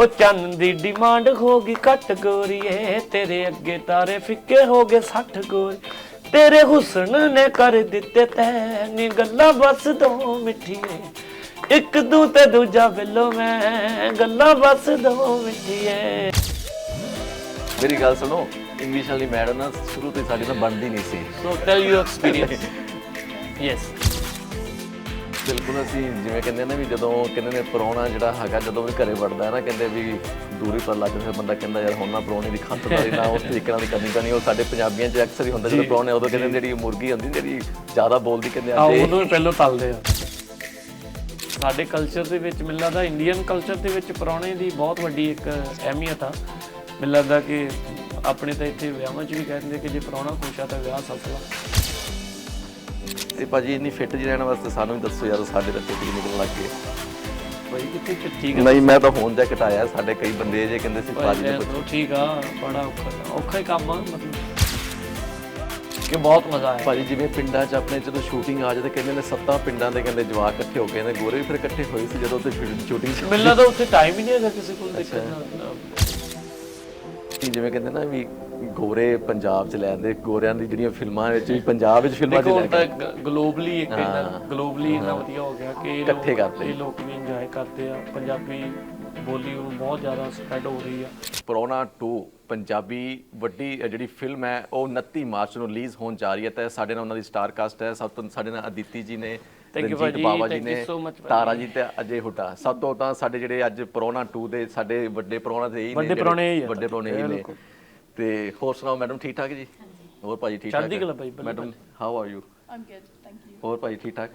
ਉਹ ਚੰਨ ਦੀ ਡਿਮਾਂਡ ਹੋ ਗਈ ਘੱਟ ਗੋਰੀਏ। ਤੇਰੇ ਅੱਗੇ ਤਾਰੇ ਫਿੱਕੇ ਹੋ ਗਏ 60 ਗੋਰੀ ਤੇਰੇ ਹੁਸਨ ਨੇ ਕਰ ਦਿੱਤੇ ਤੈ ਨੀ ਗੱਲਾਂ ਬਸ ਦੋ ਮਿੱਠੀਏ। ਇੱਕ ਦੂ ਤੇ ਦੂਜਾ ਬਿੱਲੋ ਮੈਂ ਗੱਲਾਂ ਬਸ ਦੋ ਮਿੱਠੀਏ। ਮੇਰੀ ਗੱਲ ਸੁਣੋ ਇੰਗਲਿਸ਼ ਵਾਲੀ ਮੈਡਮ ਨਾ ਸ਼ੁਰੂ ਤੋਂ ਹੀ ਸਾਡੀ ਨਾਲ ਬਣਦੀ ਨਹੀਂ ਸੀ। So tell you experience yes ਬਿਲਕੁਲ ਅਸੀਂ ਜਿਵੇਂ ਕਹਿੰਦੇ ਨੇ ਵੀ ਜਦੋਂ ਕਹਿੰਦੇ ਨੇ ਪ੍ਰਾਹੁਣਾ ਜਿਹੜਾ ਹੈਗਾ ਜਦੋਂ ਵੀ ਘਰੇ ਵੜਦਾ ਹੈ ਨਾ ਕਹਿੰਦੇ ਵੀ ਦੂਰੀ ਪਰ ਲੱਗ ਫਿਰ ਬੰਦਾ ਕਹਿੰਦਾ ਯਾਰ ਹੁਣ ਨਾ ਪ੍ਰਾਹੁਣੇ ਦੀ ਖਾਤਰਦਾਰੀ ਨਾ ਉਸ ਤਰੀਕੇ ਨਾਲ ਕਰਨੀ ਪੈਣੀ ਉਹ ਸਾਡੇ ਪੰਜਾਬੀਆਂ 'ਚ ਅਕਸਰ ਹੀ ਹੁੰਦਾ ਜਦੋਂ ਪ੍ਰਾਹੁਣੇ ਉਦੋਂ ਕਹਿੰਦੇ ਜਿਹੜੀ ਮੁਰਗੀ ਹੁੰਦੀ ਜਿਹੜੀ ਜ਼ਿਆਦਾ ਬੋਲਦੀ ਕਹਿੰਦੇ ਆ ਤੇ ਉਹਨੂੰ ਪਹਿਲਾਂ ਤਲਦੇ ਆ। ਸਾਡੇ ਕਲਚਰ ਦੇ ਵਿੱਚ ਮੈਨੂੰ ਲੱਗਦਾ ਇੰਡੀਅਨ ਕਲਚਰ ਦੇ ਵਿੱਚ ਪਰੌਣੇ ਦੀ ਬਹੁਤ ਵੱਡੀ ਇੱਕ ਅਹਿਮੀਅਤ ਆ। ਮੈਨੂੰ ਲੱਗਦਾ ਕਿ ਆਪਣੇ ਤਾਂ ਇੱਥੇ ਵਿਆਹਾਂ 'ਚ ਵੀ ਕਹਿੰਦੇ ਕਿ ਜੇ ਪਰੌਣਾ ਖੁਸ਼ ਆ ਤਾਂ ਵਿਆਹ ਸਫਲ ਆ ਤੇ ਭਾਜੀ ਇੰਨੀ ਫਿੱਟ ਜੀ ਰਹਿਣ ਵਾਸਤੇ ਸਾਨੂੰ ਵੀ ਦੱਸੋ ਯਾਰ ਸਾਡੇ ਤਾਂ ਫਿੱਟ ਨਿਕਲਣ ਲੱਗ ਗਏ ਬਈ ਕਿੱਥੇ ਕਿ ਠੀਕ ਨਹੀਂ ਮੈਂ ਤਾਂ ਹੁਣ ਜਾ ਘਟਾਇਆ ਸਾਡੇ ਕਈ ਬੰਦੇ ਜੇ ਕਹਿੰਦੇ ਸੀ ਭਾਜੀ ਠੀਕ ਆ ਬੜਾ ਔਖਾ ਔਖਾ ਹੀ ਕੰਮ ਆ ਮਤਲਬ ਕਿ ਬਹੁਤ ਮਜ਼ਾ ਆਇਆ। ਭਾਜੀ ਜਿਵੇਂ ਪਿੰਡਾਂ 'ਚ ਆਪਣੇ ਜਦੋਂ ਸ਼ੂਟਿੰਗ ਆ ਜਾਂਦੇ ਕਹਿੰਦੇ ਨੇ ਸੱਤਾਂ ਪਿੰਡਾਂ ਦੇ ਕਹਿੰਦੇ ਜਵਾਕ ਇਕੱਠੇ ਹੋ ਗਏ ਨੇ ਗੋਰੇ ਵੀ ਫਿਰ ਇਕੱਠੇ ਹੋਏ ਸੀ ਜਦੋਂ ਉੱਥੇ ਸ਼ੂਟਿੰਗ ਸੀ। ਮੈਨੂੰ ਲੱਗਦਾ ਉੱਥੇ ਟਾਈਮ ਹੀ ਨਹੀਂ ਹੈਗਾ ਕਿਸੇ ਕੋਲ ਦੇਖਣ ਦਾ। ਜਿਵੇਂ ਕਹਿੰਦੇ ਨਾ ਵੀ ਗੋਰੇ ਪੰਜਾਬ 'ਚ ਲੈ ਆਂਦੇ ਗੋਰਿਆਂ ਦੀ ਜਿਹੜੀਆਂ ਫਿਲਮਾਂ ਵਿੱਚ ਵੀ ਪੰਜਾਬ ਵਿੱਚ ਫਿਲਮਾਂ 'ਚ ਦੇਖੋ ਲੈ ਤਾਂ ਗਲੋਬਲੀ ਇੱਕ ਇਹਨਾਂ ਗਲੋਬਲੀ ਇੰਨਾ ਵਧੀਆ ਹੋ ਗਿਆ ਕਿ ਇਹ ਲੋਕ- ਇਕੱਠੇ ਕਰਦੇ। ਇਹ ਲੋਕ ਵੀ ਇੰਜੋਏ ਕਰਦੇ ਆ। ਪੰਜਾਬੀ ਬੋਲੀ ਨੂੰ ਬਹੁਤ ਜ਼ਿਆਦਾ ਸਪਰੈਡ ਹੋ ਰਹੀ ਆ। ਪ੍ਰੋਨਾ 2 ਪੰਜਾਬੀ ਵੱਡੀ ਅ, ਜਿਹੜੀ ਫਿਲਮ ਹੈ ਉਹ 29 ਮਾਰਚ ਨੂੰ ਰਿਲੀਜ਼ ਹੋਣ ਜਾ ਰਹੀ ਹੈ ਤੇ ਸਾਡੇ ਨਾਲ ਉਹਨਾਂ ਦੀ ਸਟਾਰ ਕਾਸਟ ਹੈ ਸਭ ਤੋਂ ਸਾਡੇ ਨਾਲ ਅਦਿਤੀ ਜੀ ਨੇ Thank you ਰਣਜੀਤ ਭਾਜੀ, ਬਾਵਾ ਜੀ thank you ਨੇ so much ਭਾਜੀ। ਤਾਰਾ ਜੀ ਤੇ ਅਜੇ ਹੁੱਟਾ। ਸਭ ਤੋਂ ਤਾਂ ਸਾਡੇ ਜਿਹੜੇ ਅੱਜ ਪ੍ਰੋਨਾ 2 ਦੇ ਸਾਡੇ ਵੱਡੇ ਪ੍ਰੋਨਾ ਤੇ ਹੀ ਨੇ ਵੱਡੇ ਜਿਹੜੇ- ਪ੍ਰਾਹੁਣੇ ਇਹੀ ਆ। ਵੱਡੇ ਪ੍ਰੋਨੇ ਹੀ ਨੇ। ਤੇ ਹੋਰ ਸੁਣਾਓ ਮੈਡਮ ਠੀਕ ਠਾਕ ਜੀ? ਹੋਰ ਭਾਜੀ ਠੀਕ ਠਾਕ ਚੜ੍ਹਦੀ ਕਲਾ ਭਾਈ, ਬੱਲੇ madam how are you I'm good, thank you. ਹੋਰ ਭਾਈ ਠੀਕ ਠਾਕ?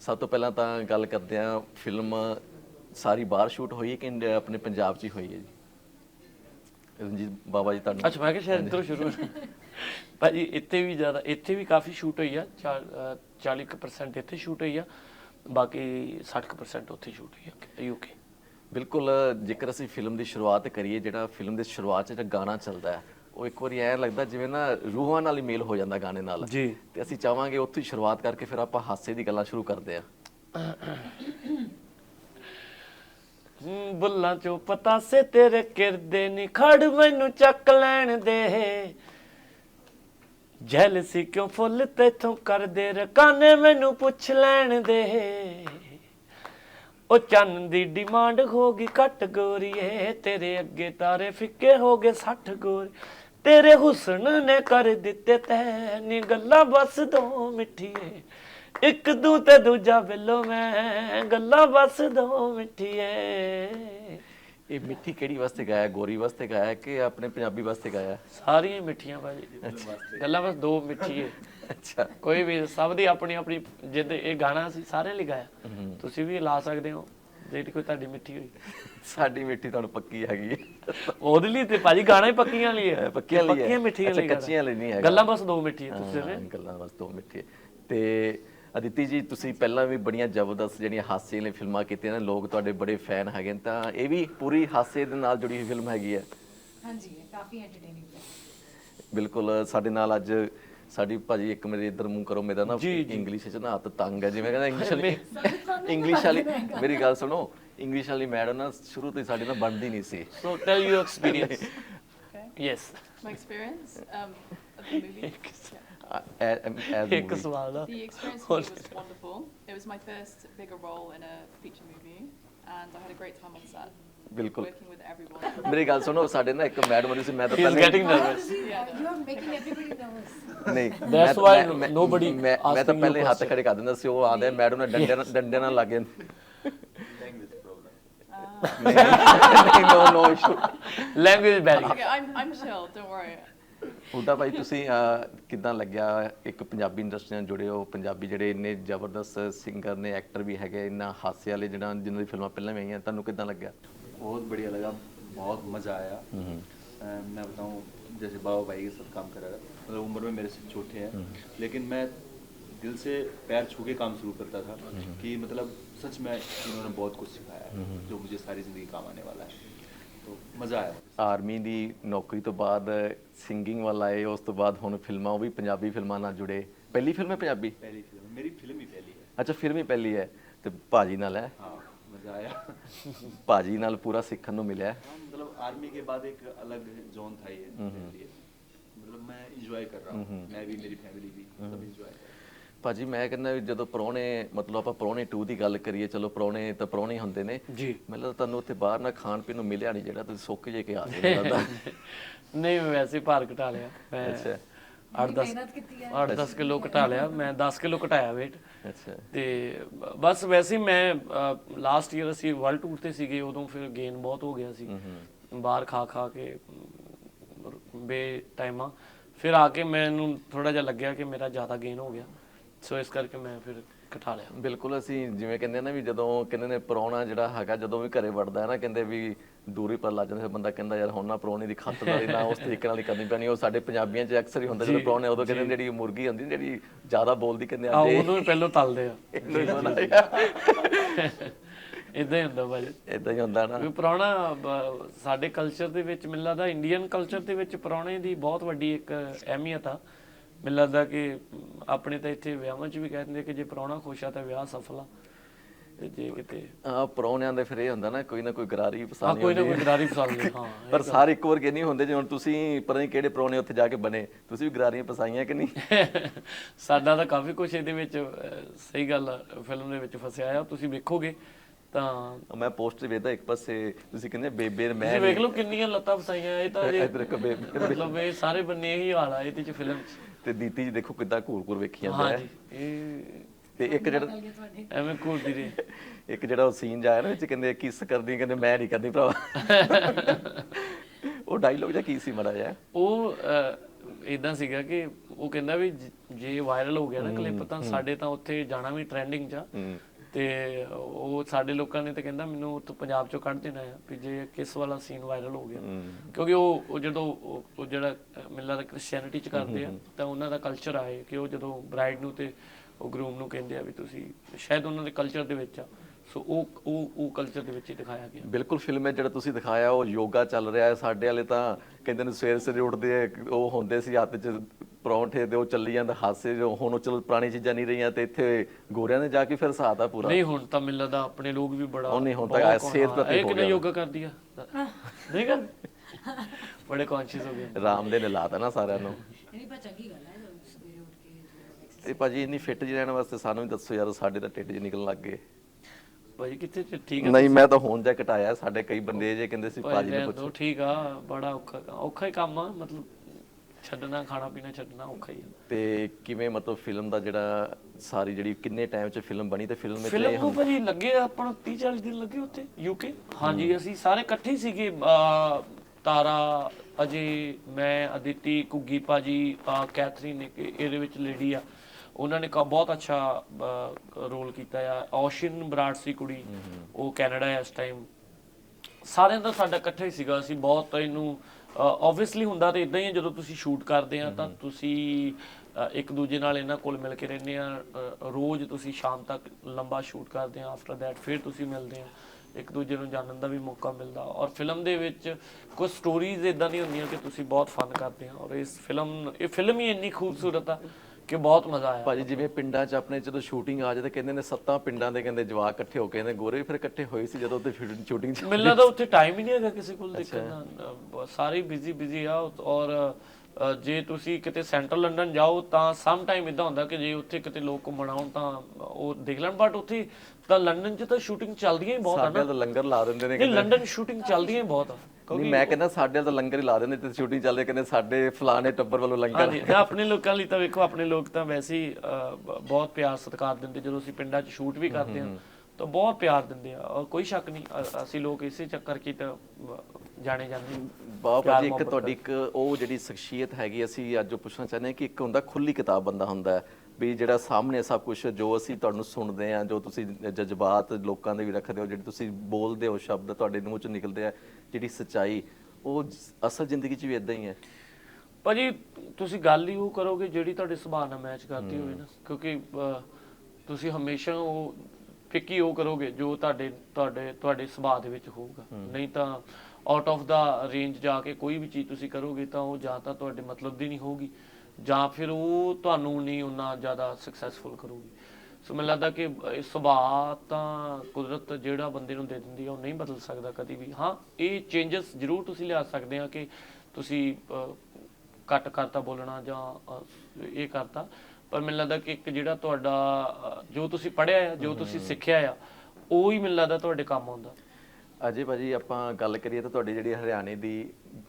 ਸਭ ਤੋਂ ਪਹਿਲਾਂ ਤਾਂ ਗੱਲ ਕਰਦੇ ਆ ਫਿਲਮ ਸਾਰੀ ਬਾਹਰ ਸ਼ੂਟ ਹੋਈ ਹੈ ਕਿ ਆਪਣੇ ਪੰਜਾਬ 'ਚ ਹੀ ਹੋਈ ਹੈ ਜੀ? ਰਣਜੀਤ ਬਾਬਾ ਜੀ ਤੁਹਾਨੂੰ ਅੱਛਾ ਮੈਂ ਕਿਹਾ ਸ਼ਾਇਦ ਇੱਧਰੋਂ ਸ਼ੁਰੂ ਭਾਜੀ ਇੱਥੇ ਵੀ ਜ਼ਿਆਦਾ ਇੱਥੇ ਵੀ ਕਾਫੀ ਸ਼ੂਟ ਹੋਈ ਆ। 40% ਇੱਥੇ ਸ਼ੂਟ ਹੋਈ ਆ। ਬਾਕੀ 60% ਉੱਥੇ ਸ਼ੂਟ ਹੋਈ ਆ ਯੂਕੇ ਬਿਲਕੁਲ ਜੇਕਰ ਅਸੀਂ ਫਿਲਮ ਦੀ ਸ਼ੁਰੂਆਤ ਕਰੀਏ ਜਿਹੜਾ ਫਿਲਮ ਦੇ ਸ਼ੁਰੂਆਤ 'ਚ ਜਿਹੜਾ ਗਾਣਾ ਚੱਲਦਾ ਹੈ ਉਹ ਇੱਕ ਵਾਰੀ ਐਂ ਲੱਗਦਾ ਜਿਵੇਂ ਨਾ ਰੂਹਾਂ ਨਾਲ ਹੀ ਮੇਲ ਹੋ ਜਾਂਦਾ ਗਾਣੇ ਨਾਲ। ਜੀ। ਤੇ ਅਸੀਂ ਚਾਹਾਂਗੇ ਉੱਥੋਂ ਹੀ ਸ਼ੁਰੂਆਤ ਕਰਕੇ ਫਿਰ ਆਪਾਂ ਹਾਸੇ ਦੀ ਗੱਲਾਂ ਸ਼ੁਰੂ ਕਰਦੇ ਹੂੰ, ਬੁੱਲਾਂ ਚੋਂ ਪਤਾ ਸੇ ਤੇਰੇ ਕਿਰਦੇ ਨੀ ਖੜ ਮੈਨੂੰ ਚੱਕ ਲੈਣ ਦੇ। ਜੈਲਸੀ ਕਿਉਂ ਫੁੱਲ ਤੇਥੋਂ ਕਰਦੇ ਰਕਾਨੇ ਮੈਨੂੰ ਪੁੱਛ ਲੈਣ ਦੇ। ਉਹ ਚੰਨ ਦੀ ਡਿਮਾਂਡ ਹੋ ਗਈ ਘੱਟ ਗੋਰੀਏ, ਤੇਰੇ ਅੱਗੇ ਤਾਰੇ ਫਿੱਕੇ ਹੋ ਗਏ 60 ਗੋਰੀ। ਤੇਰੇ ਹੁਸਨ ਨੇ ਕਰ ਦਿੱਤੇ ਤੈ ਨੀ ਗੱਲਾਂ ਬਸ ਦੋ ਮਿੱਠੀਏ। ਇੱਕ ਦੂ ਤੇ ਦੂਜਾ ਬਿੱਲੋ ਮੈਂ, ਗੱਲਾਂ ਬਸ ਦੋ ਮਿੱਠੀਏ। ਇਹ ਮਿੱਠੀ ਕਿਹੜੀ ਵਾਸਤੇ ਗਾਇਆ? ਗੋਰੀ ਵਾਸਤੇ ਗਾਇਆ ਕਿ ਆਪਣੇ ਪੰਜਾਬੀ ਵਾਸਤੇ ਗਾਇਆ? ਸਾਰੀਆਂ ਹੀ ਮਿੱਠੀਆਂ ਭਾਜੀ ਗੱਲਾਂ ਬਸ ਦੋ ਮਿੱਠੀਏ ਅੱਛਾ। ਕੋਈ ਵੀ ਸਭ ਦੀ ਆਪਣੀ ਆਪਣੀ ਜਿੱਦ ਇਹ ਗਾਣਾ ਸੀ ਸਾਰਿਆਂ ਲਈ ਗਾਇਆ। ਤੁਸੀਂ ਵੀ ਲਾ ਸਕਦੇ ਹੋ ਜਿਹੜੀ ਕੋਈ ਤੁਹਾਡੀ ਮਿੱਠੀ ਹੋਈ। ਸਾਡੀ ਮਿੱਠੀ ਤੁਹਾਨੂੰ ਪੱਕੀ ਹੈਗੀ ਹੈ। ਉਹਦੇ ਲਈ ਤੇ ਭਾਜੀ ਗਾਣਾ ਹੀ ਪੱਕੀਆਂ ਲਈ ਹੈ। ਪੱਕੀਆਂ ਲਈ ਹੈ। ਪੱਕੀਆਂ ਮਿੱਠੀਆਂ ਲਈ। ਕੱਚੀਆਂ ਲਈ ਨਹੀਂ ਹੈਗਾ। ਗੱਲਾਂ ਬਸ ਦੋ ਮਿੱਠੀਆਂ ਤੁਸੀਂ ਹਾਂ, ਗੱਲਾਂ ਬਸ ਦੋ ਮਿੱਠੇ ਤੇ ਅਦਿਤੀ ਜੀ ਤੁਸੀਂ ਪਹਿਲਾਂ ਵੀ ਬੜੀਆਂ ਜ਼ਬਰਦਸਤ ਜਿਹੜੀਆਂ ਹਾਸੇ ਵਾਲੀਆਂ ਫਿਲਮਾਂ ਕੀਤੀਆਂ ਨੇ ਲੋਕ ਤੁਹਾਡੇ ਬੜੇ ਫੈਨ ਹੈਗੇ ਨੇ ਤਾਂ ਇਹ ਵੀ ਪੂਰੀ ਹਾਸੇ ਦੇ ਨਾਲ ਜੁੜੀ ਹੋਈ ਫਿਲਮ ਹੈਗੀ ਹੈ। ਹਾਂਜੀ ਇਹ ਕਾਫੀ ਐਂਟਰਟੇਨਿੰਗ ਹੈ। ਬਿਲਕੁਲ ਸਾਡੇ ਨਾਲ ਅੱਜ ਸਾਡੀ ਭਾਜੀ ਇੱਕ ਮੇਰੇ ਇੱਧਰ ਮੂੰਹ ਕਰੋ ਮੇਰਾ ਨਾ ਇੰਗਲਿਸ਼ ਚ ਨਾ ਹੱਥ ਤੰਗ ਹੈ ਜਿਵੇਂ ਕਹਿੰਦਾ ਇੰਗਲਿਸ਼ ਵਾਲੀ ਇੰਗਲਿਸ਼ ਵਾਲੀ ਮੇਰੀ ਗੱਲ ਸੁਣੋ ਇੰਗਲਿਸ਼ ਵਾਲੀ ਮੈਡਮ ਨਾ ਸ਼ੁਰੂ ਤੋਂ ਹੀ ਸਾਡੇ ਨਾਲ ਬਣਦੀ ਨਹੀਂ ਸੀ। So tell you experience yes um, of the movie. As ਇੱਕ ਸਵਾਲ ਦਾ The experience for me was wonderful. It was my first bigger role in a feature movie, and I had a great time on set, ਬਿਲਕੁਲ working with everyone. ਮੇਰੀ ਗੱਲ ਸੁਣੋ ਸਾਡੇ ਨਾ ਇੱਕ madam ਹੁੰਦੀ ਸੀ ਮੈਂ ਤਾਂ ਹੀ ਇਜ਼ ਪਹਿਲੇ getting nervous Yeah, You are making everybody nervous. ਨਹੀਂ That's ਮੈਂ- why ਮੈਂ- ਮੈਂ- nobody ਮੈਂ ਮੈਂ ਤਾਂ asking you ਪਹਿਲੇ ਹੱਥ question. ਖੜੇ ਕਰ ਦਿੰਦਾ ਸੀ ਉਹ ਆਂਦੇ ਮੈਡਮ ਨੇ ਡੰਡੇ ਨਾਲ ਡੰਡੇ ਨਾਲ ਲੱਗੇ ਨਹੀਂ no no issue language barrier okay, I'm I'm chill. Don't worry. ਉਹਦਾ ਭਾਈ ਤੁਸੀਂ ਅਹ, ਕਿੱਦਾਂ ਲੱਗਿਆ ਇੱਕ ਪੰਜਾਬੀ ਇੰਡਸਟਰੀ ਨਾਲ ਜੁੜੇ ਹੋ ਪੰਜਾਬੀ ਜਿਹੜੇ ਇੰਨੇ ਜ਼ਬਰਦਸਤ ਸਿੰਗਰ ਨੇ ਐਕਟਰ ਵੀ ਹੈਗੇ ਇੰਨਾ ਹਾਸੇ ਵਾਲੇ ਜਿਹੜਾ ਜਿਨ੍ਹਾਂ ਦੀ ਫਿਲਮਾਂ ਪਹਿਲਾਂ ਵੀ ਆਈਆਂ ਤੁਹਾਨੂੰ ਕਿੱਦਾਂ ਲੱਗਿਆ बहुत बढ़िया लगा बहुत मज़ा आया अ, मैं बताऊं जैसे बाबा भाई के साथ काम करा मतलब उम्र में मेरे से छोटे हैं लेकिन मैं दिल से पैर छू के काम शुरू करता था कि मतलब सच में इन्होंने बहुत कुछ सिखाया है जो मुझे सारी ज़िंदगी काम आने वाला है ਮਜ਼ਾ ਆਇਆ। ਆਰਮੀ ਦੀ ਨੌਕਰੀ ਤੋਂ ਬਾਅਦ ਸਿੰਗਿੰਗ ਵੱਲ ਆਏ ਉਸ ਤੋਂ ਬਾਅਦ ਹੁਣ ਫਿਲਮਾਂ ਉਹ ਵੀ ਪੰਜਾਬੀ ਫਿਲਮਾਂ ਨਾਲ ਜੁੜੇ। ਪਹਿਲੀ ਫਿਲਮ ਹੈ ਪੰਜਾਬੀ? ਪਹਿਲੀ ਫਿਲਮ ਮੇਰੀ ਫਿਲਮ ਹੀ ਪਹਿਲੀ ਹੈ। ਅੱਛਾ ਫਿਲਮ ਹੀ ਪਹਿਲੀ ਹੈ ਤੇ ਭਾਜੀ ਨਾਲ ਹੈ? ਹਾਂ ਮਜ਼ਾ ਆਇਆ। ਭਾਜੀ ਨਾਲ ਪੂਰਾ ਸਿੱਖਣ ਨੂੰ ਮਿਲਿਆ। ਮਤਲਬ ਆਰਮੀ ਕੇ ਬਾਅਦ ਇੱਕ ਅਲੱਗ ਜ਼ੋਨ ਥਾ ਇਹ ਮਤਲਬ ਮੈਂ ਇੰਜੋਏ ਕਰ ਰਹਾ ਹੂੰ। ਮੈਂ ਵੀ ਮੇਰੀ ਫੈਮਿਲੀ ਵੀ ਸਭ ਇੰਜੋਏ ਭਾਜੀ ਮੈਂ ਕਹਿੰਦਾ ਵੀ ਜਦੋਂ ਪ੍ਰਾਹੁਣੇ ਮਤਲਬ ਆਪਾਂ ਪ੍ਰਾਹੁਣੇ 2 ਦੀ ਗੱਲ ਕਰੀਏ ਚਲੋ ਪ੍ਰਾਹੁਣੇ ਤਾਂ ਪ੍ਰਾਹੁਣੇ ਹੀ ਹੁੰਦੇ ਨੇ। ਜੀ। ਮੈਨੂੰ ਲੱਗਦਾ ਤੁਹਾਨੂੰ ਉੱਥੇ ਬਾਹਰ ਨਾ ਖਾਣ ਪੀਣ ਨੂੰ ਮਿਲਿਆ ਨਹੀਂ ਜਿਹੜਾ ਤੁਸੀਂ ਸੁੱਕ ਜੇ ਕੇ ਆ ਗਏ ਲੱਗਦਾ ਨਹੀਂ ਮੈਂ ਵੈਸੇ ਭਾਰ ਘਟਾ ਲਿਆ। ਮੈਂ ਅੱਛਾ। 8-10 8-10 ਕਿਲੋ ਘਟਾ ਲਿਆ। ਮੈਂ 10 ਕਿਲੋ ਘਟਾਇਆ weight ਅੱਛਾ। ਤੇ ਬਸ ਵੈਸੇ ਮੈਂ ਲਾਸਟ ਈਅਰ ਅਸੀਂ ਵਰਲਡ ਟੂਰ ਤੇ ਸੀਗੇ ਉਦੋਂ ਫਿਰ ਗੇਨ ਬਹੁਤ ਹੋ ਗਿਆ ਸੀ। ਬਾਹਰ ਖਾ ਖਾ ਕੇ ਬੇ ਟਾਈਮਾਂ ਫਿਰ ਆ ਕੇ ਮੈਨੂੰ ਥੋੜਾ ਜਿਹਾ ਲੱਗਿਆ ਕਿ ਮੇਰਾ ਜ਼ਿਆਦਾ ਗੇਨ ਹੋ ਗਿਆ। ਸੋ ਇਸ ਕਰਕੇ ਮੈਂ ਫਿਰ ਘਟਾ ਲਿਆ। ਬਿਲਕੁਲ ਅਸੀਂ ਜਿਵੇਂ ਕਹਿੰਦੇ ਨਾ ਵੀ ਜਦੋਂ ਕਹਿੰਦੇ ਨੇ ਪ੍ਰਾਹੁਣਾ ਜਿਹੜਾ ਹੈਗਾ ਜਦੋਂ ਵੀ ਘਰੇ ਵੜਦਾ ਹੈ ਨਾ ਕਹਿੰਦੇ ਵੀ ਦੂਰੀ ਪਰ ਲੱਗ ਜਾਂਦਾ ਬੰਦਾ ਕਹਿੰਦਾ ਯਾਰ ਹੁਣ ਨਾ ਪ੍ਰਾਹੁਣੇ ਦੀ ਖਾਤਰਦਾਰੀ ਨਾ ਉਸ ਤਰੀਕੇ ਨਾਲ ਹੀ ਕਰਨੀ ਪੈਣੀ ਉਹ ਸਾਡੇ ਪੰਜਾਬੀਆਂ 'ਚ ਅਕਸਰ ਹੀ ਹੁੰਦਾ ਜਦੋਂ ਪ੍ਰਾਹੁਣੇ ਉਦੋਂ ਕਹਿੰਦੇ ਜਿਹੜੀ ਮੁਰਗੀ ਹੁੰਦੀ ਜਿਹੜੀ ਜ਼ਿਆਦਾ ਬੋਲਦੀ ਕਹਿੰਦੇ ਆ ਉਦੋਂ ਹੀ ਪਹਿਲਾਂ ਤਲਦੇ ਆ। ਇਦਾਂ ਹੀ ਹੁੰਦਾ ਭਾਜੀ ਇਦਾਂ ਹੀ ਹੁੰਦਾ ਨਾ। ਵੀ ਪੁਰਾਣਾ ਬ- ਸਾਡੇ ਕਲਚਰ ਦੇ ਵਿੱਚ ਮੈਨੂੰ ਲੱਗਦਾ ਇੰਡੀਅਨ ਕਲਚਰ ਦੇ ਵਿੱਚ ਪੁਰਾਣੇ ਦੀ ਬਹੁਤ ਵੱਡੀ ਇੱਕ ਅਹਿਮੀਅਤ ਆ। ਮੈਨੂੰ ਲੱਗਦਾ ਕਿ ਆਪਣੇ ਤਾਂ ਇੱਥੇ ਵਿਆਹਾਂ 'ਚ ਵੀ ਕਹਿੰਦੇ ਕਿ ਜੇ ਪੁਰਾਣਾ ਖੁਸ਼ ਆ ਤਾਂ ਵਿਆਹ ਸਫਲ ਆ। ਤੇ ਜੇ ਕਿਤੇ ਆ ਪ੍ਰਾਹੁਣਿਆਂ ਦੇ ਫਿਰ ਇਹ ਹੁੰਦਾ ਨਾ ਕੋਈ ਨਾ ਕੋਈ ਗਰਾਰੀ ਆ ਪਸੰਦ ਕੋਈ ਨਾ ਕੋਈ ਗਰਾਰੀ ਪਸੰਦ ਨਹੀਂ ਹਾਂ ਪਰ ਸਾਰੇ ਇੱਕੋ ਵਰਗੇ ਨਹੀਂ ਹੁੰਦੇ ਜਿਵੇਂ ਹੁਣ ਤੁਸੀਂ ਪਤਾ ਨਹੀਂ ਕਿਹੜੇ ਪ੍ਰਾਹੁਣੇ ਉੱਥੇ ਜਾ ਕੇ ਬਣੇ ਤੁਸੀਂ ਵੀ ਗਰਾਰੀਆਂ ਪਸਾਈਆਂ ਕਿ ਨਹੀਂ? ਸਾਡਾ ਤਾਂ ਕਾਫੀ ਕੁਝ ਇਹਦੇ ਵਿੱਚ ਅਹ, ਸਹੀ ਗੱਲ ਫਿਲਮ ਦੇ ਵਿੱਚ ਫਸਿਆ ਆ ਤੁਸੀਂ ਵੇਖੋਗੇ। ਤਾਂ ਮੈਂ ਪੋਸਟਰ ਵੇਖਦਾ ਇੱਕ ਪਾਸੇ ਤੁਸੀਂ ਕਹਿੰਦੇ ਬੇਬੇ ਮੈਂ ਤੁਸੀਂ ਵੇਖ ਲਓ ਕਿੰਨੀਆਂ ਲੱਤਾਂ ਫਸਾਈਆਂ ਇਹ ਤਾਂ ਜੇ ਇੱਧਰ ਇੱਕ ਬੇਬੇ ਮਤਲਬ ਇਹ ਸਾਰੇ ਬੰਨੇ ਇਹੀ ਹਾਲ ਆ ਇਹਦੇ ਚ ਫਿਲਮ ਚ। ਤੇ ਦੀਤੀ ਜੀ ਦੇਖੋ ਕਿੱਦਾਂ ਘੂਰ ਘੂਰ ਵੇਖੀ ਜਾਂਦੇ ਇਹ ਤੇ ਇੱਕ ਜਿਹੜਾ ਐਵੇਂ ਘੁਰਦੀ ਰਹੀ। ਇੱਕ ਜਿਹੜਾ ਉਹ ਸੀਨ ਜਾਇਆ ਨਾ ਵਿੱਚ ਕਹਿੰਦੇ ਕਿਸ ਕਰਦੀ ਕਹਿੰਦੇ ਮੈਂ ਨਹੀਂ ਕਰਦੀ ਭਰਾ ਉਹ ਡਾਇਲੋਗ ਜਾਂ ਕੀ ਸੀ ਮੜਾ ਜਾ ਉਹ ਇਦਾਂ ਸੀਗਾ ਕਿ ਉਹ ਕਹਿੰਦਾ ਵੀ ਜ- ਜੇ ਵਾਇਰਲ ਹੋ ਗਿਆ ਨਾ ਕਲਿੱਪ ਤਾਂ ਸਾਡੇ ਤਾਂ ਉੱਥੇ ਜਾਣਾ ਵੀ ਟ੍ਰੈਂਡਿੰਗ 'ਚ ਆ। ਤੇ ਉਹ ਸਾਡੇ ਲੋਕਾਂ ਨੇ ਤਾਂ ਕਹਿੰਦਾ ਮੈਨੂੰ ਉੱਥੋਂ ਪੰਜਾਬ ਚੋਂ ਕੱਢ ਦੇਣਾ ਆ ਵੀ ਜੇ ਕਿਸ ਵਾਲਾ ਸੀਨ ਵਾਇਰਲ ਹੋ ਗਿਆ। ਕਿਉਂਕਿ ਉਹ ਉਹ ਜਦੋਂ ਉਹ ਜਿਹੜਾ ਮਿਲਦਾ ਕ੍ਰਿਸਚੀਅਨਿਟੀ ਚ ਕਰਦੇ ਆ ਤਾਂ ਉਹਨਾਂ ਦਾ ਕਲਚਰ ਆਏ ਕਿ ਉਹ ਜਦੋਂ ਬ੍ਰਾਈਡ ਨੂੰ ਤੇ ਉਹ ਗਰੂਮ ਨੂੰ ਕਹਿੰਦੇ ਆ ਵੀ ਤੁਸੀਂ ਸ਼ਾਇਦ ਉਹਨਾਂ ਦੇ ਕਲਚਰ ਦੇ ਵਿੱਚ ਆ। ਸੋ ਉਹ ਉਹ ਉਹ ਕਲਚਰ ਦੇ ਵਿੱਚ ਹੀ ਦਿਖਾਇਆ ਗਿਆ। ਬਿਲਕੁਲ ਫਿਲਮ ਵਿੱਚ ਜਿਹੜਾ ਤੁਸੀਂ ਦਿਖਾਇਆ ਉਹ ਯੋਗਾ ਚੱਲ ਰਿਹਾ ਹੈ। ਸਾਡੇ ਵਾਲੇ ਤਾਂ ਕਹਿੰਦੇ ਨੇ ਸਵੇਰ ਸਵੇਰੇ ਉੱਠਦੇ ਆ, ਉਹ ਹੁੰਦੇ ਸੀ ਹੱਥ 'ਚ ਪਰੌਂਠੇ ਤੇ ਉਹ ਚੱਲੀ ਜਾਂਦਾ ਹਾਸੇ ਜੋ ਹੁਣ ਉਹ ਚਲੋ ਪੁਰਾਣੀ ਚੀਜ਼ਾਂ ਨਹੀਂ ਰਹੀਆਂ ਤੇ ਇੱਥੇ ਗੋਰਿਆਂ ਨੇ ਜਾ ਕੇ ਫਿਰ ਸਾਤਾ ਪੂਰਾ। ਨਹੀਂ ਹੁਣ ਤਾਂ ਮੈਨੂੰ ਲੱਗਦਾ ਆਪਣੇ ਲੋਕ ਵੀ ਬੜਾ ਉਹ ਨਹੀਂ, ਹੁਣ ਤਾਂ ਸਿਹਤ ਪ੍ਰਤੀ ਇਹ ਹੋ ਗਿਆ। ਯੋਗਾ ਕਰਦੀ ਆ? ਨਹੀਂ ਕਰ? ਬੜੇ ਕੌਨਸ਼ੀਅਸ ਹੋ ਗਏ। ਰਾਮ ਦੇ ਨੇ ਲਾਤਾ ਨਾ ਸਾਰਿਆਂ ਨੂੰ। ਨਹੀਂ ਪਰ ਚੰਗੀ ਗੱਲ ਹੈ ਸਵੇਰੇ ਉੱਠ ਕੇ ਭਾਜੀ ਇੰਨੀ ਫਿੱਟ ਜੀ ਰਹਿਣ ਵਾਸਤੇ ਸਾਨੂੰ ਵੀ ਦੱਸੋ ਯਾਰ ਸਾਡੇ ਤਾਂ ਢਿੱਡ ਜੀ ਨਿਕਲਣ ਲੱਗ ਗਏ। ਭਾਜੀ ਕਿੱਥੇ ਚ- ਠੀਕ ਨਹੀਂ ਮੈਂ ਤਾਂ ਹੁਣ ਜਾ ਘਟਾਇਆ ਸਾਡੇ ਕਈ ਬੰਦੇ ਜੇ ਕਹਿੰਦੇ ਸੀ ਭਾਜੀ ਨੇ ਪੁੱਛੋ। ਠੀਕ ਆ ਬੜਾ ਔਖਾ ਔਖਾ ਹੀ ਕੰਮ ਆ ਮਤਲਬ ਛੱਡਣਾ ਖਾਣਾ ਪੀਣਾ ਛੱਡਣਾ ਔਖਾ ਹੀ ਆ। ਤੇ ਕਿਵੇਂ ਮਤਲਬ ਫਿਲਮ ਦਾ ਜਿਹੜਾ ਸਾਰੀ ਜਿਹੜੀ ਕਿੰਨੇ ਟਾਈਮ 'ਚ ਫਿਲਮ ਬਣੀ ਤੇ ਫਿਲਮ ਵਿੱਚ ਫਿਲਮ ਨੂੰ ਭਾਜੀ ਲੱਗੇ ਆਪਾਂ ਨੂੰ 30 40 ਦਿਨ ਲੱਗੇ ਉੱਥੇ ਯੂਕੇ ਹਾਂਜੀ ਅਸੀਂ ਸਾਰੇ ਇਕੱਠੇ ਹੀ ਸੀਗੇ ਅਹ, ਤਾਰਾ ਅਜੇ ਮੈਂ ਅਦਿਤੀ ਕੁੱਗੀ ਭਾਜੀ ਅਹ, ਕੈਥਰੀਨ ਇੱਕ ਇਹਦੇ ਵਿੱਚ ਲੇਡੀ ਆ। ਉਹਨਾਂ ਨੇ ਕਾ ਬਹੁਤ ਅੱਛਾ ਰੋਲ ਕੀਤਾ ਆ। ਔਸ਼ਨ ਬਰਾੜ ਸੀ ਕੁੜੀ ਉਹ ਕੈਨੇਡਾ ਹੈ ਇਸ ਟਾਈਮ ਸਾਰਿਆਂ ਦਾ ਸਾਡਾ ਇਕੱਠਾ ਹੀ ਸੀਗਾ। ਅਸੀਂ ਬਹੁਤ ਇਹਨੂੰ ਆਬਵੀਅਸਲੀ ਹੁੰਦਾ ਤੇ ਇਦਾਂ ਹੀ ਹੈ ਜਦੋਂ ਤੁਸੀਂ ਸ਼ੂਟ ਕਰਦੇ ਆ ਤਾਂ ਤੁਸੀਂ ਇੱਕ ਦੂਜੇ ਨਾਲ ਇਹਨਾਂ ਕੋਲ ਮਿਲ ਕੇ ਰਹਿੰਦੇ ਆ ਰੋਜ਼ ਤੁਸੀਂ ਸ਼ਾਮ ਤੱਕ ਲੰਬਾ ਸ਼ੂਟ ਕਰਦੇ ਆ ਆਫਟਰ ਦੈਟ ਫਿਰ ਤੁਸੀਂ ਮਿਲਦੇ ਆ ਇੱਕ ਦੂਜੇ ਨੂੰ ਜਾਣਨ ਦਾ ਵੀ ਮੌਕਾ ਮਿਲਦਾ। ਔਰ ਫਿਲਮ ਦੇ ਵਿੱਚ ਕੁਝ ਸਟੋਰੀਜ਼ ਇਦਾਂ ਦੀਆਂ ਹੁੰਦੀਆਂ ਕਿ ਤੁਸੀਂ ਬਹੁਤ ਫਨ ਕਰਦੇ ਆ ਔਰ ਇਸ ਫਿਲਮ ਇਹ ਫਿਲਮ ਹੀ ਇੰਨੀ ਖੂਬਸੂਰਤ ਆ ਕਿ ਬਹੁਤ ਮਜ਼ਾ ਆਇਆ ਭਾਜੀ ਜਿਵੇਂ ਪਿੰਡਾਂ 'ਚ ਆਪਣੇ ਜਦੋਂ ਸ਼ੂਟਿੰਗ ਆ ਤਾਂ ਕਹਿੰਦੇ ਨੇ ਸੱਤਾਂ ਪਿੰਡਾਂ ਦੇ ਕਹਿੰਦੇ ਜਵਾਕ ਇਕੱਠੇ ਹੋ ਕੇ ਕਹਿੰਦੇ ਗੋਰੇ ਵੀ ਫਿਰ ਇਕੱਠੇ ਹੋਏ ਸੀ ਜਦੋਂ ਉੱਥੇ ਸ਼ੂਟਿੰਗ 'ਚ ਮੈਨੂੰ ਲੱਗਦਾ ਉੱਥੇ ਟਾਈਮ ਹੀ ਨਹੀਂ ਹੈਗਾ ਕਿਸੇ ਕੋਲ ਦੇਖਣ ਦਾ। ਸਾਰੇ ਬਿਜ਼ੀ ਬਿਜ਼ੀ ਆ। ਔਰ ਜੇ ਤੁਸੀਂ ਕਿਤੇ ਸੈਂਟਰਲ ਲੰਡਨ ਜਾਓ ਤਾਂ ਸਮ ਟਾਈਮ ਇਦਾਂ ਹੁੰਦਾ ਕਿ ਜੇ ਉੱਥੇ ਕਿਤੇ ਲੋਕ ਘੁੰਮਣ ਆਉਣ ਤਾਂ ਉਹ ਦੇਖ ਲੈਣ। ਬਟ ਉੱਥੇ ਤਾਂ ਲੰਡਨ 'ਚ ਤਾਂ ਸ਼ੂਟਿੰਗ ਚੱਲਦੀਆਂ ਹੀ ਬਹੁਤ ਆ ਸਾਡੇ ਨਾ। ਤਾਂ ਲੰਗਰ ਲਾ ਦਿੰਦੇ ਨੇ ਨਹੀਂ ਲੰਡਨ ਸ਼ੂਟਿੰਗ ਚੱਲਦੀਆਂ ਹੀ ਬਹੁਤ ਆ। ਨਹੀਂ ਮੈਂ ਕਹਿੰਦਾ ਸਾਡੇ ਤਾਂ ਲੰਗਰ ਹੀ ਲਾ ਦਿੰਦੇ ਤੇ ਸ਼ੂਟਿੰਗ ਚੱਲਦੇ ਕਹਿੰਦੇ ਸਾਡੇ ਫਲਾਣੇ ਟੱਬਰ ਵੱਲੋਂ ਲੰਗਰ। ਹਾਂਜੀ ਆਪਣੇ ਲੋਕਾਂ ਲਈ ਤਾਂ ਵੇਖੋ ਆਪਣੇ ਲੋਕ ਤਾਂ ਵੈਸੇ ਹੀ ਬਹੁਤ ਪਿਆਰ ਸਤਿਕਾਰ ਦਿੰਦੇ ਜਦੋਂ ਅਸੀਂ ਪਿੰਡਾਂ 'ਚ ਸ਼ੂਟ ਵੀ ਕਰਦੇ ਹਾਂ ਤਾਂ ਬਹੁਤ ਪਿਆਰ ਦਿੰਦੇ ਆ। ਔਰ ਕੋਈ ਸ਼ੱਕ ਨਹੀਂ ਅਸੀਂ ਲੋਕ ਇਸੇ ਚੱਕਰ ਕੀ ਤਾਂ ਜਾਣੇ ਜਾਂਦੇ ਹਾਂ। ਬਾਬਾ ਪਿਆਰ ਜੀ ਇੱਕ ਤੁਹਾਡੀ ਇੱਕ ਉਹ ਜਿਹੜੀ ਸ਼ਖਸੀਅਤ ਹੈਗੀ ਅਸੀਂ ਅੱਜ ਉਹ ਪੁੱਛਣਾ ਚਾਹੁੰਦੇ ਹਾਂ ਕਿ ਇੱਕ ਹੁੰਦਾ ਖੁੱਲੀ ਕਿਤਾਬ ਬੰਦਾ ਹੁੰਦਾ ਹੈ। ਵੀ ਜਿਹੜਾ ਸਾਹਮਣੇ ਸਭ ਕੁਝ ਜੋ ਅਸੀਂ ਤੁਹਾਨੂੰ ਸੁਣਦੇ ਆ ਜੋ ਤੁਸੀਂ ਜਜ਼ਬਾਤ ਲੋਕਾਂ ਦੇ ਵੀ ਰੱਖਦੇ ਹੋ ਜਿਹੜੇ ਤੁਸੀਂ ਬੋਲਦੇ ਹੋ ਸ਼ਬਦ ਤੁਹਾਡੇ ਮੂੰਹ ਚੋਂ ਨਿਕਲਦੇ ਆ ਜਿਹੜੀ ਸੱਚਾਈ ਉਹ ਅਸਲ ਜ਼ਿੰਦਗੀ 'ਚ ਵੀ ਇਦਾਂ ਹੀ ਹੈ। ਭਾਜੀ ਤੁਸੀਂ ਗੱਲ ਹੀ ਉਹ ਕਰੋਗੇ ਜਿਹੜੀ ਤੁਹਾਡੇ ਸੁਭਾਅ ਨਾਲ ਮੈਚ ਕਰਦੀ ਹੋਵੇ ਨਾ। ਕਿਉਂਕਿ ਤੁਸੀਂ ਹਮੇਸ਼ਾ ਉਹ ਫਿੱਕੀ ਉਹ ਕਰੋਗੇ ਜੋ ਤੁਹਾਡੇ ਤੁਹਾਡੇ ਤੁਹਾਡੇ ਸੁਭਾਅ ਦੇ ਵਿੱਚ ਹੋਊਗਾ। ਨਹੀਂ ਤਾਂ ਆਊਟ ਆਫ ਦਾ ਰੇਂਜ ਜਾ ਕੇ ਕੋਈ ਵੀ ਚੀਜ਼ ਤੁਸੀਂ ਕਰੋਗੇ ਤਾਂ ਉਹ ਜਾਂ ਤਾਂ ਤੁਹਾਡੇ ਮਤਲਬ ਦੀ ਨਹੀਂ ਹੋਊਗੀ। ਜਾਂ ਫਿਰ ਉਹ ਤੁਹਾਨੂੰ ਨਹੀਂ ਉਨਾ ਜ਼ਿਆਦਾ ਸਕਸੈਸਫੁਲ ਕਰੂਗੀ। ਸੋ ਮੈਨੂੰ ਲੱਗਦਾ ਕਿ ਇਹ ਸੁਭਾਅ ਤਾਂ ਕੁਦਰਤ ਜਿਹੜਾ ਬੰਦੇ ਨੂੰ ਦੇ ਦਿੰਦੀ ਆ ਉਹ ਨਹੀਂ ਬਦਲ ਸਕਦਾ ਕਦੀ ਵੀ। ਹਾਂ ਇਹ ਚੇਂਜਸ ਜ਼ਰੂਰ ਤੁਸੀਂ ਲਿਆ ਸਕਦੇ ਆ ਕਿ ਤੁਸੀਂ ਅਹ, ਕੱਟ ਕਰਤਾ ਬੋਲਣਾ ਜਾਂ ਇਹ ਕਰਤਾ। ਪਰ ਮੈਨੂੰ ਲੱਗਦਾ ਕਿ ਇੱਕ ਜਿਹੜਾ ਤੁਹਾਡਾ ਜੋ ਤੁਸੀਂ ਪੜ੍ਹਿਆ ਆ ਜੋ ਤੁਸੀਂ ਸਿੱਖਿਆ ਆ ਉਹ ਹੀ ਮੈਨੂੰ ਲੱਗਦਾ ਤੁਹਾਡੇ ਕੰਮ ਆਉਂਦਾ। ਅਜੇ ਭਾਜੀ ਆਪਾਂ ਗੱਲ ਕਰੀਏ ਤਾਂ ਤੁਹਾਡੀ ਜਿਹੜੀ ਹਰਿਆਣੇ ਦੀ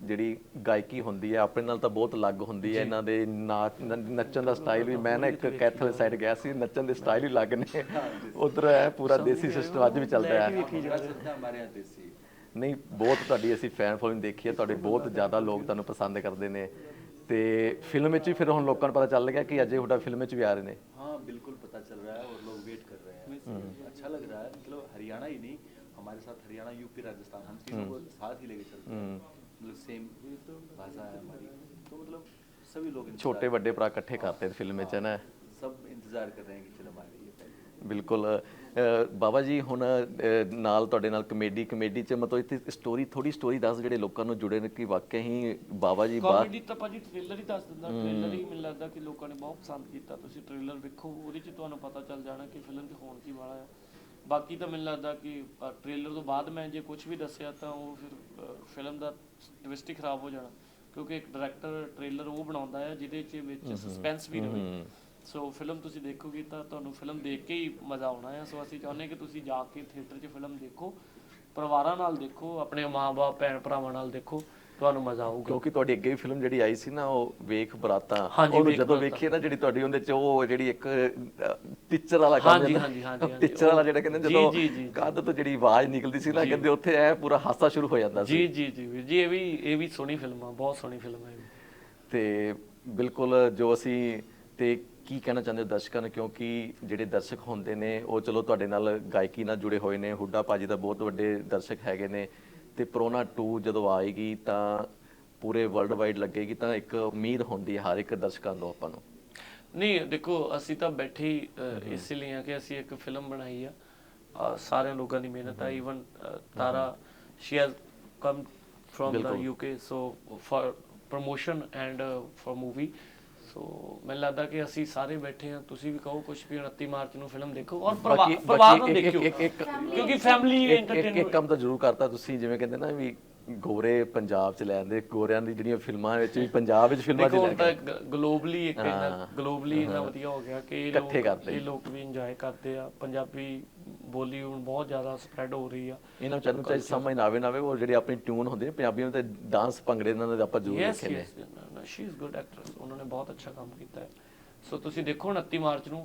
ਜਿਹੜੀ ਗਾਇਕੀ ਹੁੰਦੀ ਹੈ ਆਪਣੇ ਨਾਲ ਤਾਂ ਬਹੁਤ ਅਲੱਗ ਹੁੰਦੀ ਹੈ ਇਹਨਾਂ ਦੇ ਨਾਚ ਨ- ਨੱਚਣ ਦਾ ਸਟਾਈਲ ਵੀ ਮੈਂ ਨਾ ਇੱਕ ਕੈਥਲ ਸਾਈਡ ਗਿਆ ਸੀ ਨੱਚਣ ਦੇ ਸਟਾਈਲ ਹੀ ਅਲੱਗ ਨੇ ਉਧਰ ਹੈ ਪੂਰਾ ਦੇਸੀ ਸਿਸਟਮ ਅੱਜ ਵੀ ਚੱਲਦਾ ਹੈ भंगड़ा चलता है हमारे यहाँ देसी ਨਹੀਂ ਬਹੁਤ ਤੁਹਾਡੀ ਅਸੀਂ ਫੈਨ ਫੋਲੋਇੰਗ ਦੇਖੀ ਹੈ ਤੁਹਾਡੇ ਬਹੁਤ ਜ਼ਿਆਦਾ ਲੋਕ ਤੁਹਾਨੂੰ ਪਸੰਦ ਕਰਦੇ ਨੇ ਤੇ ਫਿਲਮ ਵਿੱਚ ਵੀ ਫਿਰ ਹੁਣ ਲੋਕਾਂ ਨੂੰ ਪਤਾ ਚੱਲ ਗਿਆ ਕਿ ਅਜੇ ਹੁੱਡਾ ਫਿਲਮ ਵਿੱਚ ਵੀ ਆ ਰਹੇ ਨੇ हाँ बिल्कुल पता चल रहा है और लोग वेट कर रहे हैं अच्छा लग रहा है मतलब हरियाणा ही नहीं हमारे साथ हरियाणा यूपी राजस्थान हम तीनों को साथ ही लेके चलते हैं मतलब सेम भाषा है हमारी तो मतलब सभी लोग इंतजार- ਛੋਟੇ ਵੱਡੇ ਭਰਾ ਇਕੱਠੇ ਕਰਤੇ ਫਿਲਮ ਵਿੱਚ ਹੈ ਨਾ सब इंतजार कर रहे हैं कि फिल्म आ रही है पहले ਬਿਲਕੁਲ ਅਹ, ਬਾਬਾ ਜੀ ਹੁਣ ਅਹ, ਨਾਲ ਤੁਹਾਡੇ ਨਾਲ ਕਮੇਡੀ ਕਮੇਡੀ ਚ ਮਤਲਬ ਇੱਥੇ ਸਟੋਰੀ ਥੋੜੀ ਸਟੋਰੀ ਦੱਸ ਜਿਹੜੇ ਲੋਕਾਂ ਨੂੰ ਜੁੜੇ ਨੇ ਕਿ ਵਾਕਿਆ ਹੀ ਬਾਬਾ ਜੀ ਬਾਹਰ ਕਾਮੇਡੀ ਤਾਂ ਭਾਜੀ ਟ੍ਰੇਲਰ ਹੀ ਦੱਸ ਦਿੰਦਾ ਟ੍ਰੇਲਰ ਹੀ ਮੈਨੂੰ ਲੱਗਦਾ ਕਿ ਲੋਕਾਂ ਨੇ ਬਹੁਤ ਪਸੰਦ ਕੀਤਾ ਤੁਸੀਂ ਟ੍ਰੇਲਰ ਵੇਖੋ ਉਹਦੇ 'ਚ ਤੁਹਾਨੂੰ ਪਤਾ ਚੱਲ ਜਾਣਾ ਕਿ ਫਿਲਮ 'ਚ ਹੋਣ ਕੀ ਵਾਲਾ ਆ ਬਾਕੀ ਤਾਂ ਮੈਨੂੰ ਲੱਗਦਾ ਕਿ ਟ੍ਰੇਲਰ ਤੋਂ ਬਾਅਦ ਮੈਂ ਜੇ ਕੁਝ ਵੀ ਦੱਸਿਆ ਤਾਂ ਉਹ ਫਿਰ ਫਿਲਮ ਦਾ ਟਵਿਸਟ ਹੀ ਖਰਾਬ ਹੋ ਜਾਣਾ। ਕਿਉਂਕਿ ਇੱਕ ਡਾਇਰੈਕਟਰ ਟ੍ਰੇਲਰ ਉਹ ਬਣਾਉਂਦਾ ਹੈ ਜਿਹਦੇ 'ਚ ਵਿੱਚ ਸਸਪੈਂਸ ਵੀ ਰਹੇ। ਸੋ ਫਿਲਮ ਤੁਸੀਂ ਦੇਖੋਗੇ ਤਾਂ ਤੁਹਾਨੂੰ ਫਿਲਮ ਦੇਖ ਕੇ ਹੀ ਮਜ਼ਾ ਆਉਣਾ ਹੈ ਸੋ ਅਸੀਂ ਚਾਹੁੰਦੇ ਕਿ ਤੁਸੀਂ ਜਾ ਕੇ ਥੀਏਟਰ 'ਚ ਫਿਲਮ ਦੇਖੋ ਪਰਿਵਾਰਾਂ ਨਾਲ ਦੇਖੋ ਆਪਣੇ ਮਾਂ-ਬਾਪ ਭੈਣ ਭਰਾਵਾਂ ਨਾਲ ਦੇਖੋ। ਤੁਹਾਨੂੰ ਮਜ਼ਾ ਆਊਗਾ ਕਿਉਂਕਿ ਤੁਹਾਡੀ ਅੱਗੇ ਵੀ ਫਿਲਮ ਜਿਹੜੀ ਆਈ ਸੀ ਨਾ ਉਹ ਵੇਖ ਬਰਾਤਾਂ ਉਹਨੂੰ ਜਦੋਂ। ਵੇਖੀ ਨਾ ਜਿਹੜੀ ਤੁਹਾਡੀ ਉਹਦੇ ਚ ਉਹ ਜਿਹੜੀ ਇੱਕ ਟੀਚਰ ਵਾਲਾ ਕੰਮ ਹਾਂਜੀ, ਹਾਂਜੀ, ਹਾਂਜੀ। ਟੀਚਰ ਵਾਲਾ ਜਿਹੜਾ ਕਹਿੰਦੇ ਜਦੋਂ। ਕੱਦ ਤੋਂ ਜਿਹੜੀ ਆਵਾਜ਼ ਨਿਕਲਦੀ ਸੀ ਨਾ ਕਹਿੰਦੇ ਉੱਥੇ ਐ ਪੂਰਾ ਹਾਸਾ ਸ਼ੁਰੂ ਹੋ ਜਾਂਦਾ ਸੀ ਜੀ ਜੀ ਜੀ ਜੀ ਇਹ ਵੀ ਇਹ ਵੀ ਸੋਹਣੀ ਫਿਲਮ ਆ ਬਹੁਤ ਸੋਹਣੀ ਫਿਲਮ ਹੈ। ਤੇ ਬਿਲਕੁਲ ਜੋ ਅਸੀਂ ਤੇ ਕੀ ਕਹਿਣਾ ਚਾਹੁੰਦੇ ਹੋ ਦਰਸ਼ਕਾਂ ਨੂੰ ਕਿਉਂਕਿ ਜਿਹੜੇ ਦਰਸ਼ਕ ਹੁੰਦੇ ਨੇ ਉਹ ਚਲੋ ਤੁਹਾਡੇ ਨਾਲ ਗਾਇਕੀ ਨਾਲ ਜੁੜੇ ਹੋਏ ਨੇ ਹੁੱਡਾ ਭਾਜੀ ਦਾ ਬਹੁਤ ਵੱਡੇ ਦਰਸ਼ਕ ਹੈਗੇ ਨੇ ਤੇ ਪ੍ਰੋਨਾ 2 ਜਦੋਂ ਆਏਗੀ ਤਾਂ ਪੂਰੇ ਵਰਲਡ ਵਾਈਡ ਲੱਗੇਗੀ ਤਾਂ ਇੱਕ ਉਮੀਦ ਹੁੰਦੀ ਹੈ ਹਰ ਇੱਕ ਦਰਸ਼ਕਾਂ ਤੋਂ ਆਪਾਂ ਨੂੰ। ਨਹੀਂ ਦੇਖੋ ਅਸੀਂ ਤਾਂ ਬੈਠੇ ਇਸ ਲਈ ਆ ਕਿ ਅਸੀਂ ਇੱਕ ਫਿਲਮ ਬਣਾਈ ਆ। ਸਾਰਿਆਂ ਲੋਕਾਂ ਦੀ ਮਿਹਨਤ ਆ even Tara she has come from the UK so for promotion and for movie so ਮੈਨੂੰ ਲੱਗਦਾ ਕਿ ਅਸੀਂ ਸਾਰੇ ਬੈਠੇ ਆ ਤੁਸੀਂ ਵੀ ਕਹੋ ਕੁਝ ਵੀ 29 ਮਾਰਚ ਨੂੰ ਫਿਲਮ ਦੇਖੋ ਔਰ ਪਰਿਵਾਰ ਬਾਕੀ- ਪਰਿਵਾਰ ਨੂੰ ਬਾਕੀ ਇੱਕ- ਦੇਖਿਓ। ਇੱਕ- ਇੱਕ- ਕਿਉਂਕਿ ਫੈਮਿਲੀ ਇੱਕ- ਇੱਕ ਇੱਕ ਐਂਟਰਟੇਨਮੈਂਟ ਕੰਮ ਤਾਂ ਜ਼ਰੂਰ ਕਰਤਾ ਤੁਸੀਂ ਜਿਵੇਂ ਕਹਿੰਦੇ ਨਾ ਵੀ ਗੋਰੇ ਪੰਜਾਬ ਚ ਲੈਂਦੇ ਗੋਰਿਆਂ ਦੀ ਜਿਹੜੀਆਂ ਫਿਲਮਾਂ ਵਿੱਚ ਵੀ ਪੰਜਾਬ ਵਿੱਚ ਫਿਲਮਾਂ ਚ ਦੇਖੋ ਲੈ ਹੁਣ ਕੇ ਤਾਂ ਗਲੋਬਲੀ ਇੱਕ ਹਾਂ। ਗਲੋਬਲੀ ਇੰਨਾ ਵਧੀਆ ਹੋ ਗਿਆ ਕਿ ਇਹ ਲੋਕ ਇਕੱਠੇ ਕਰਦੇ। ਇਹ ਲੋਕ ਵੀ ਇੰਜੋਏ ਕਰਦੇ ਆ। ਪੰਜਾਬੀ ਬੋਲੀ ਹੁਣ ਬਹੁਤ ਜ਼ਿਆਦਾ ਸਪਰੈਡ ਹੋ ਰਹੀ ਆ। ਇਹਨਾਂ ਵਿਚਾਰ ਨੂੰ ਚਾਹੇ ਸਮਝ ਨਾ ਆਵੇ ਨਾ ਆਵੇ ਉਹ ਜਿਹੜੀ ਆਪਣੀ ਟਿਊਨ ਹੁੰਦੀ ਹੈ ਪੰਜਾਬੀਆਂ ਦੇ ਡਾਂਸ ਭੰਗੜੇ ਇਹਨਾਂ ਦੇ ਆਪਾਂ ਜ਼ਰੂਰ ਨੇ। Yes she is good actress ਉਹਨਾਂ ਨੇ ਬਹੁਤ ਅੱਛਾ ਕੰਮ ਕੀਤਾ ਹੈ। ਸੋ ਤੁਸੀਂ ਦੇਖੋ 29 ਮਾਰਚ ਨੂੰ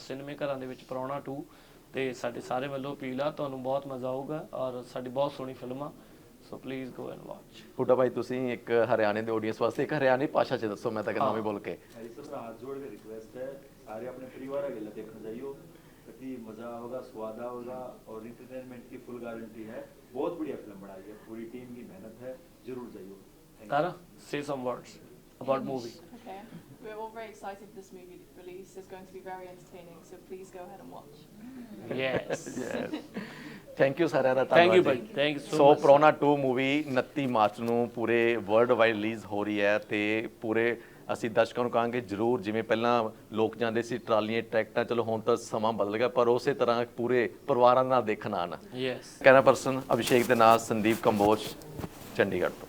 ਸਿਨੇਮੇ ਘਰਾਂ ਦੇ ਵਿੱਚ ਪਰੌਣਾ 2 ਤੇ ਸਾਡੇ ਸਾਰੇ ਵੱਲੋਂ ਅਪੀਲ ਆ ਤੁਹਾਨੂੰ ਬਹੁਤ ਮਜ਼ਾ ਆਊਗਾ ਔਰ ਸਾਡੀ ਬਹੁਤ ਸੋਹਣੀ ਫਿਲਮ ਆ। So please go and watch ਪੁੱਟਾ ਭਾਈ ਤੁਸੀਂ ਇੱਕ ਹਰਿਆਣੇ ਦੇ ਆਡੀਅנס ਵਾਸਤੇ ਇੱਕ ਹਰਿਆਣੀ ਭਾਸ਼ਾ 'ਚ ਦੱਸੋ ਮੈਂ ਤਾਂ ਕਹਿੰਦਾ ਵੀ ਬੋਲ ਕੇ। ਮੇਰੀ ਸਭ ਹੱਥ ਜੋੜ ਕੇ ਰਿਕਵੈਸਟ ਹੈ। ਸਾਰੇ ਆਪਣੇ ਪਰਿਵਾਰ ਅਗੇ ਦੇਖਣ ਜਾਈਓ कि मज़ा होगा स्वाद होगा और इंटरटेनमेंट की फुल गारंटी है बहुत बढ़िया फिल्म बनाई है पूरी टीम की मेहनत है जरूर जाइए तारा से some words about movie Okay. We're all very excited this movie release. It's going to be very entertaining, so please go ahead and watch. Yes thank you ਸਾਰਿਆਂ ਦਾ ਥੈਂਕ ਯੂ ਧੰਨਵਾਦ ਭਾਈ। Thank you so Prahuna 2 movie 29 March ਨੂੰ ਪੂਰੇ world wide release ਹੋ ਰਹੀ ਹੈ ਤੇ ਪੂਰੇ ਅਸੀਂ ਦਰਸ਼ਕਾਂ ਨੂੰ ਕਹਾਂਗੇ ਜਰੂਰ ਜਿਵੇਂ ਪਹਿਲਾਂ ਲੋਕ ਜਾਂਦੇ ਸੀ ਟਰਾਲੀਆਂ ਟਰੈਕਟਾਂ ਚਲੋ ਹੁਣ ਤਾਂ ਸਮਾਂ ਬਦਲ ਗਿਆ ਪਰ ਉਸੇ ਤਰ੍ਹਾਂ ਪੂਰੇ ਪਰਿਵਾਰਾਂ ਨਾਲ ਦੇਖਣ ਆਉਣ ਯੈਸ ਕੈਮਰਾ ਪਰਸਨ ਅਭਿਸ਼ੇਕ ਦੇ ਨਾਲ ਸੰਦੀਪ ਕੰਬੋਜ ਚੰਡੀਗੜ੍ਹ ਤੋਂ